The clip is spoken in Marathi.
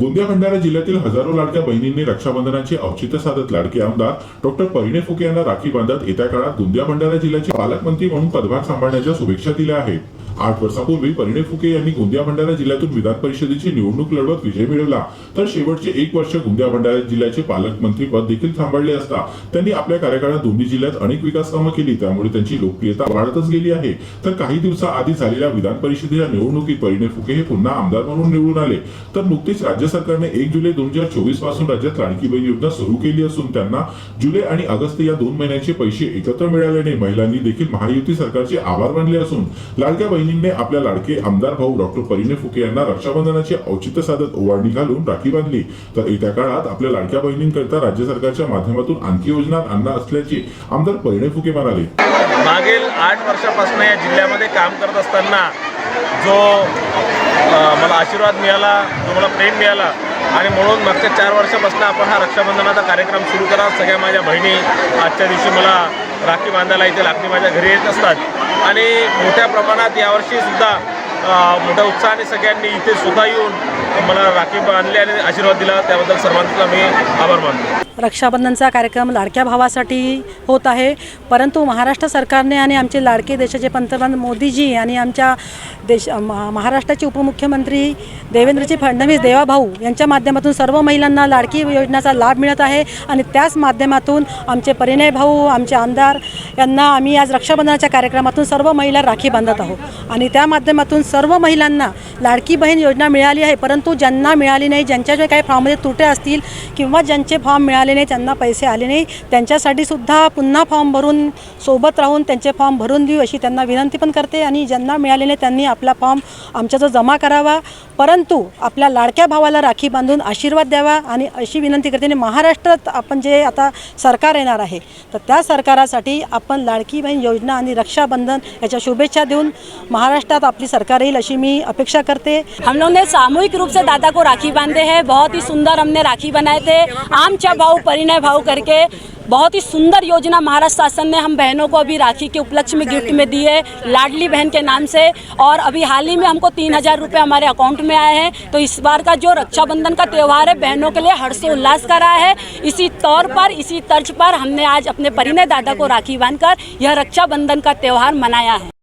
गोंदिया भंडारा जिल्ह्यातील हजारो लाडक्या बहिणींनी रक्षाबंधनाचे औचित्य साधत लाडके आमदार डॉक्टर परिणे फुके यांना राखी बांधत येत्या काळात गोंदिया भंडारा जिल्ह्याचे पालकमंत्री म्हणून पदभार सांभाळण्याच्या शुभेच्छा दिल्या आहेत. आठ वर्षापूर्वी परिणे फुके यांनी गोंदिया भंडारा जिल्ह्यातून विधान परिषदेची निवडणूक लढवत विजय मिळवला. तर शेवटचे एक वर्ष गोंदिया भंडारा जिल्ह्याचे पालकमंत्री पद देखील सांभाळले असता त्यांनी आपल्या कार्यकाळात दोन्ही जिल्ह्यात अनेक विकास कामं केली त्यामुळे त्यांची लोकप्रियता वाढतच गेली आहे. तर काही दिवसाआधी झालेल्या विधान परिषदेच्या निवडणुकीत परिणय फुके हे पुन्हा आमदार म्हणून निवडून आले. तर नुकतीच राज्य सरकारने एक जुलै दोन हजार चोवीसपासून राज्यात लाडकी बहीण योजना सुरू केली असून त्यांना जुलै आणि ऑगस्ट या दोन महिन्यांचे पैसे एकत्र मिळाल्याने महिलांनी देखील महायुती सरकारचे आभार मानले असून लाडक्या बहिणी बहिणींनी आपल्या लाडके आमदार भाऊ डॉक्टर परिणय फुके यांना रक्षाबंधनाचे औचित्य साधत ओवाळणी घालून राखी बांधली. तर येत्या काळात आपल्या लाडक्या बहिणींकरिता राज्य सरकारच्या माध्यमातून आणखी योजना आणणार असल्याचे आमदार परिणय फुके म्हणाले. मागील आठ वर्षापासून या जिल्ह्यामध्ये काम करत असताना जो मला आशीर्वाद मिळाला जो मला प्रेम मिळाला आणि म्हणून मागच्या चार वर्षापासून आपण हा रक्षाबंधनाचा कार्यक्रम सुरू करा. सगळ्या माझ्या बहिणी आजच्या दिवशी मला राखी बांधायला इथे लाकडी माझ्या घरी येत असतात. आणि मोठ्या प्रमाणात यावर्षीसुद्धा अ, मोठ्या उत्साहाने सगळ्यांनी इथे सुद्धा येऊन मला राखी बांधली आणि आशीर्वाद दिला. त्याबद्दल सर्वांचा मी आभार मानतो. रक्षाबंधनचा कार्यक्रम लाडक्या भावासाठी होत आहे. परंतु महाराष्ट्र सरकारने आणि आमचे लाडके देशाचे पंतप्रधान मोदीजी आणि आमच्या देश महाराष्ट्राचे उपमुख्यमंत्री देवेंद्रजी फडणवीस देवाभाऊ यांच्या माध्यमातून सर्व महिलांना लाडकी योजनेचा लाभ मिळत आहे. आणि त्याच माध्यमातून आमचे परिणय भाऊ आमचे आमदार यांना आम्ही आज रक्षाबंधनाच्या कार्यक्रमातून सर्व महिला राखी बांधत आहोत. आणि त्या माध्यमातून सर्व महिलांना लाडकी बहीण योजना मिळाली आहे परंतु ज्यांना मिळाली नाही ज्यांच्या जे काही फॉर्ममध्ये त्रुटे असतील किंवा ज्यांचे फॉर्म मिळाले नाही त्यांना पैसे आले नाही त्यांच्यासाठी सुद्धा पुन्हा फॉर्म भरून सोबत राहून त्यांचे फॉर्म भरून देऊ अशी त्यांना विनंती पण करते. आणि ज्यांना मिळाले नाही त्यांनी आपला फॉर्म आमच्याजवळ जमा करावा. परंतु आपल्या लाडक्या भावाला राखी बांधून आशीर्वाद द्यावा आणि अशी विनंती करते. आणि महाराष्ट्रात आपण जे आता सरकार येणार आहे तर त्या सरकारासाठी आपण लाडकी बहीण योजना आणि रक्षाबंधन याच्या शुभेच्छा देऊन महाराष्ट्रात आपली सरकार येईल अशी मी अपेक्षा करते. हम लोग ने सामूहिक रूप से दादा को राखी बांधे हैं बहुत ही सुंदर हमने राखी बनाए थे। आमच्या भाऊ परिणय भाऊ करके बहुत ही सुंदर योजना महाराष्ट्र शासन ने हम बहनों को अभी राखी के उपलक्ष्य में गिफ्ट में दी है, लाडली बहन के नाम से। और अभी हाल ही में हमको तीन हज़ार रुपये हमारे अकाउंट में आए हैं। तो इस बार का जो रक्षाबंधन का त्यौहार है, बहनों के लिए हर्षोल्लास का रहा है। इसी तौर पर, इसी तर्ज पर हमने आज अपने परिणय दादा को राखी बांधकर यह रक्षाबंधन का त्यौहार मनाया है।